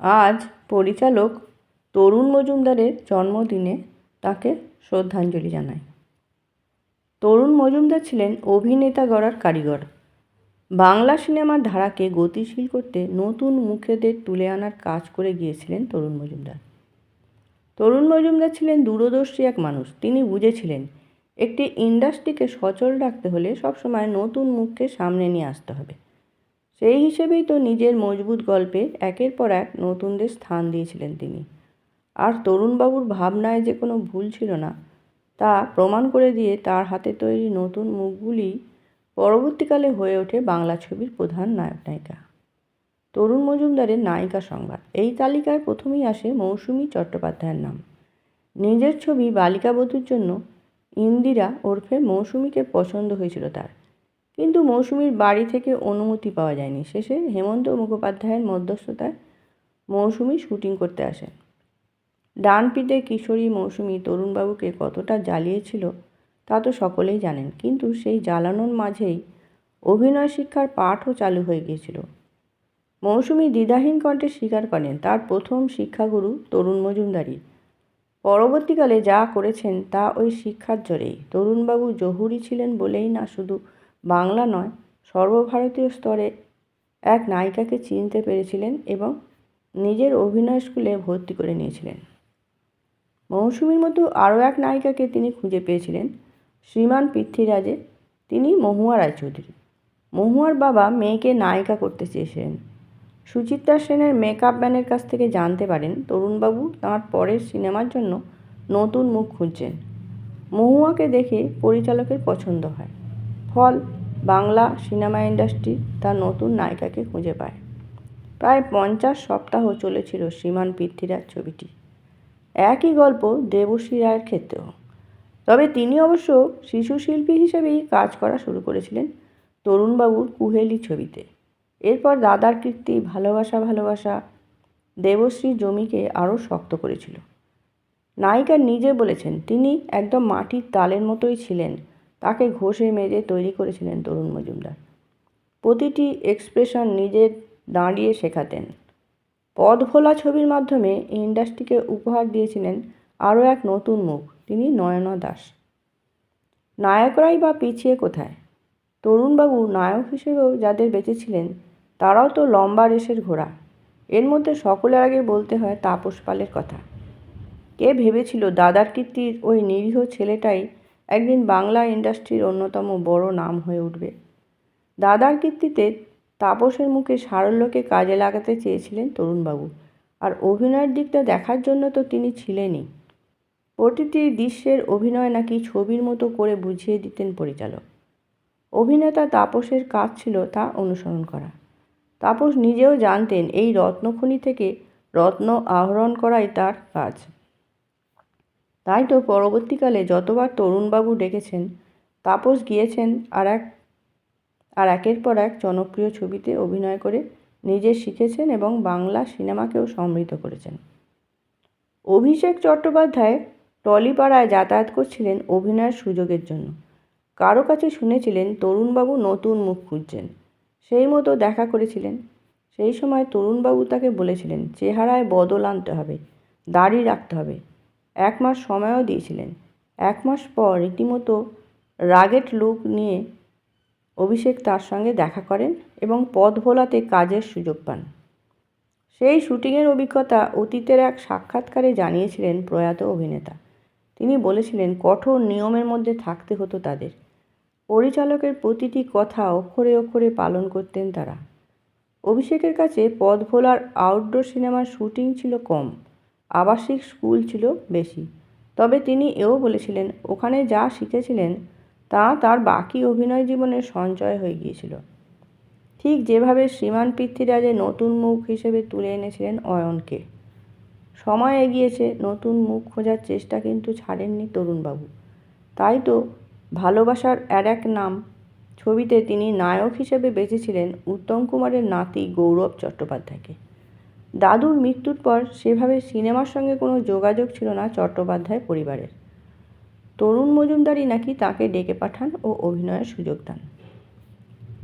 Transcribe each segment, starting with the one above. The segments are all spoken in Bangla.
আজ পরিচালক তরুণ মজুমদারের জন্মদিনে তাকে শ্রদ্ধাঞ্জলি জানায়। তরুণ মজুমদার ছিলেন অভিনেতা গড়ার কারিগর। বাংলা সিনেমার ধারাকে গতিশীল করতে নতুন মুখেদের তুলে আনার কাজ করে গিয়েছিলেন তরুণ মজুমদার। তরুণ মজুমদার ছিলেন দূরদর্শী এক মানুষ। তিনি বুঝেছিলেন, একটি ইন্ডাস্ট্রিকে সচল রাখতে হলে সবসময় নতুন মুখকে সামনে নিয়ে আসতে হবে। সেই হিসেবেই তো নিজের মজবুত গল্পে একের পর এক নতুনদের স্থান দিয়েছিলেন তিনি। আর তরুণবাবুর ভাবনায় যে কোনো ভুল ছিল না, তা প্রমাণ করে দিয়ে তার হাতে তৈরি নতুন মুখগুলি পরবর্তীকালে হয়ে ওঠে বাংলা ছবির প্রধান নায়ক নায়িকা। তরুণ মজুমদারের নায়িকা সংবাদ। এই তালিকায় প্রথমেই আসে মৌসুমী চট্টোপাধ্যায়ের নাম। নিজের ছবি বালিকা বধূর জন্য ইন্দিরা ওরফে মৌসুমীকে পছন্দ হয়েছিল তার। কিন্তু মৌসুমীর বাড়ি থেকে অনুমতি পাওয়া যায়নি। শেষে হেমন্ত মুখোপাধ্যায়ের মধ্যস্থতায় মৌসুমী শুটিং করতে আসেন ডান পিঠে কিশোরী মৌসুমী তরুণবাবুকে কতটা জ্বালিয়েছিল তা তো সকলেই জানেন, কিন্তু সেই জ্বালানোর মাঝেই অভিনয় শিক্ষার পাঠও চালু হয়ে গিয়েছিল। মৌসুমী দ্বিধাহীন কণ্ঠে স্বীকার করেন, তার প্রথম শিক্ষাগুরু তরুণ মজুমদারি পরবর্তীকালে যা করেছেন তা ওই শিক্ষার জোরেই। তরুণবাবু জহুরি ছিলেন বলেই না শুধু বাংলা নয়, সর্বভারতীয় স্তরে এক নায়িকাকে চিনতে পেরেছিলেন এবং নিজের অভিনয় স্কুলে ভর্তি করে নিয়েছিলেন। মৌসুমীর মতো আরও এক নায়িকাকে তিনি খুঁজে পেয়েছিলেন, শ্রীমান পৃথ্বীরাজে। তিনি মহুয়া রায়চৌধুরী। মহুয়ার বাবা মেয়েকে নায়িকা করতে চেয়েছিলেন। সুচিত্রা সেনের মেকআপ ম্যানের কাছ থেকে জানতে পারেন, তরুণবাবু তাঁর পরের সিনেমার জন্য নতুন মুখ খুঁজছেন। মহুয়াকে দেখে পরিচালকের পছন্দ হয়। ফল, বাংলা সিনেমা ইন্ডাস্ট্রি তার নতুন নায়িকাকে খুঁজে পায়। প্রায় পঞ্চাশ সপ্তাহ চলেছিল শ্রীমান পৃথ্বীরাজ ছবিটি। একই গল্প দেবশ্রী রায়ের ক্ষেত্রেও। তবে তিনি অবশ্য শিশু শিল্পী হিসেবেই কাজ করা শুরু করেছিলেন তরুণবাবুর কুহেলি ছবিতে। এরপর দাদার কীর্তি, ভালোবাসা ভালোবাসা দেবশ্রী জমিকে আরও শক্ত করেছিল। নায়িকা নিজে বলেছেন, তিনি একদম মাটির তালের মতোই ছিলেন। তাকে ঘষে মেজে তৈরি করেছিলেন তরুণ মজুমদার। প্রতিটি এক্সপ্রেশন নিজের দাঁড়িয়ে শেখাতেন। পদ ভোলা ছবির মাধ্যমে ইন্ডাস্ট্রিকে উপহার দিয়েছিলেন আরও এক নতুন মুখ, তিনি নয়না দাস। নায়করাই বা পিছিয়ে কোথায়? তরুণবাবু নায়ক হিসেবেও যাদের বেঁচেছিলেন, তারাও তো লম্বা রেসের ঘোড়া। এর মধ্যে সকলের আগে বলতে হয় তাপস পালের কথা। কে ভেবেছিল দাদার কীর্তির ওই নিরীহ ছেলেটাই একদিন বাংলা ইন্ডাস্ট্রির অন্যতম বড় নাম হয়ে উঠবে। দাদার কীর্তিতে তাপসের মুখে সারল্যকে কাজে লাগাতে চেয়েছিলেন তরুণবাবু। আর অভিনয়ের দিকটা দেখার জন্য তো তিনি ছিলেনই। প্রতিটি দৃশ্যের অভিনয় নাকি ছবির মতো করে বুঝিয়ে দিতেন পরিচালক। অভিনেতা তাপসের কাজ ছিল তা অনুসরণ করা। তাপস নিজেও জানতেন এই রত্নখনি থেকে রত্ন আহরণ করাই তার কাজ। তাই তো পরবর্তীকালে যতবার তরুণবাবু ডেকেছেন, তাপস গিয়েছেন আর এক, আর একের পর এক জনপ্রিয় ছবিতে অভিনয় করে নিজে শিখেছেন এবং বাংলা সিনেমাকেও সমৃদ্ধ করেছেন। অভিষেক চট্টোপাধ্যায় টলিপাড়ায় যাতায়াত করছিলেন অভিনয়ের সুযোগের জন্য। কারও কাছে শুনেছিলেন, তরুণবাবু নতুন মুখ খুঁজছেন। সেই মতো দেখা করেছিলেন। সেই সময় তরুণবাবু তাকে বলেছিলেন, চেহারায় বদল আনতে হবে, দাড়ি রাখতে হবে। এক মাস সময়ও দিয়েছিলেন। এক মাস পর রীতিমতো রাগেট লুক নিয়ে অভিষেক তার সঙ্গে দেখা করেন এবং পদ ভোলাতে কাজের সুযোগ পান। সেই শুটিংয়ের অভিজ্ঞতা অতীতের এক সাক্ষাৎকারে জানিয়েছিলেন প্রয়াত অভিনেতা। তিনি বলেছিলেন, কঠোর নিয়মের মধ্যে থাকতে হতো তাদের। পরিচালকের প্রতিটি কথা অক্ষরে অক্ষরে পালন করতেন তারা। অভিষেকের কাছে পদ ভোলার আউটডোর সিনেমার শুটিং ছিল কম। আবাসিক স্কুল ছিল বেশি। তবে তিনি এও বলেছিলেন, ওখানে যা শিখেছিলেন, তা তার বাকি অভিনয় জীবনে সঞ্চয় হয়ে গিয়েছিল। ঠিক যেভাবে শ্রীমান পৃথ্বীরাজের নতুন মুখ হিসেবে তুলে এনেছিলেন অয়নকে। সময় এগিয়েছে, নতুন মুখ খোঁজার চেষ্টা কিন্তু ছাড়েননি তরুণবাবু। তাই তো ভালোবাসার আর এক নাম ছবিতে তিনি নায়ক হিসেবে বেঁচেছিলেন উত্তম কুমারের নাতি গৌরব চট্টোপাধ্যায়কে। দাদুর মৃত্যুর পর সেভাবে সিনেমার সঙ্গে কোনো যোগাযোগ ছিল না চট্টোপাধ্যায় পরিবারের। তরুণ মজুমদারই নাকি তাকে ডেকে পাঠান ও অভিনয়ের সুযোগ দেন।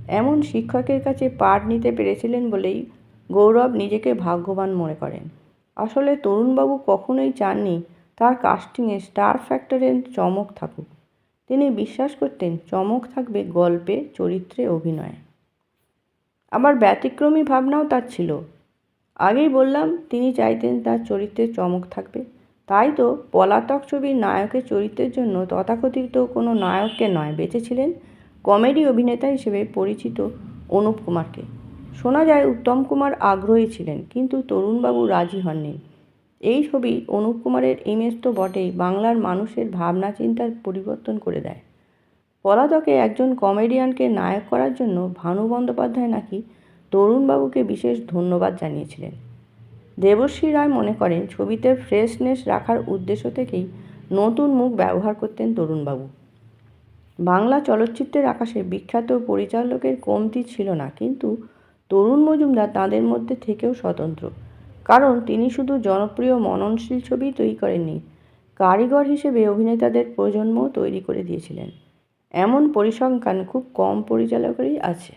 এমন শিক্ষকের কাছে পাঠ নিতে পেরেছিলেন বলেই গৌরব নিজেকে ভাগ্যবান মনে করেন। আসলে তরুণবাবু কখনোই চাননি তার কাস্টিংয়ে স্টার ফ্যাক্টরের চমক থাকুক। তিনি বিশ্বাস করতেন চমক থাকবে গল্পে, চরিত্রে, অভিনয়ে। আবার ব্যতিক্রমী ভাবনাও তার ছিল। আগেই বললাম, তিনি চাইতেন তার চরিত্রে চমক থাকবে। তাই তো পলাতক ছবির নায়কের চরিত্রের জন্য তথাকথিত কোনো নায়ককে নয়, বেঁচেছিলেন কমেডি অভিনেতা হিসেবে পরিচিত অনুপ কুমারকে। শোনা যায় উত্তম কুমার আগ্রহী ছিলেন, কিন্তু তরুণবাবু রাজি হননি। এই ছবি অনুপ কুমারের ইমেজ তো বটেই, বাংলার মানুষের ভাবনা চিন্তার পরিবর্তন করে দেয়। পলাতকে একজন কমেডিয়ানকে নায়ক করার জন্য ভানু বন্দ্যোপাধ্যায় নাকি তরুণবাবুকে বিশেষ ধন্যবাদ জানিয়েছিলেন। দেবশ্রী রায় মনে করেন, ছবিতে ফ্রেশনেস রাখার উদ্দেশ্য থেকেই নতুন মুখ ব্যবহার করতেন তরুণবাবু। বাংলা চলচ্চিত্রের আকাশে বিখ্যাত পরিচালকের কমতি ছিল না, কিন্তু তরুণ মজুমদার তাঁদের মধ্যে থেকেও স্বতন্ত্র। কারণ তিনি শুধু জনপ্রিয় মননশীল ছবি তৈরি করেননি, কারিগর হিসেবে অভিনেতাদের প্রজন্মও তৈরি করে দিয়েছিলেন। এমন পরিসংখ্যান খুব কম পরিচালকেরই আছে।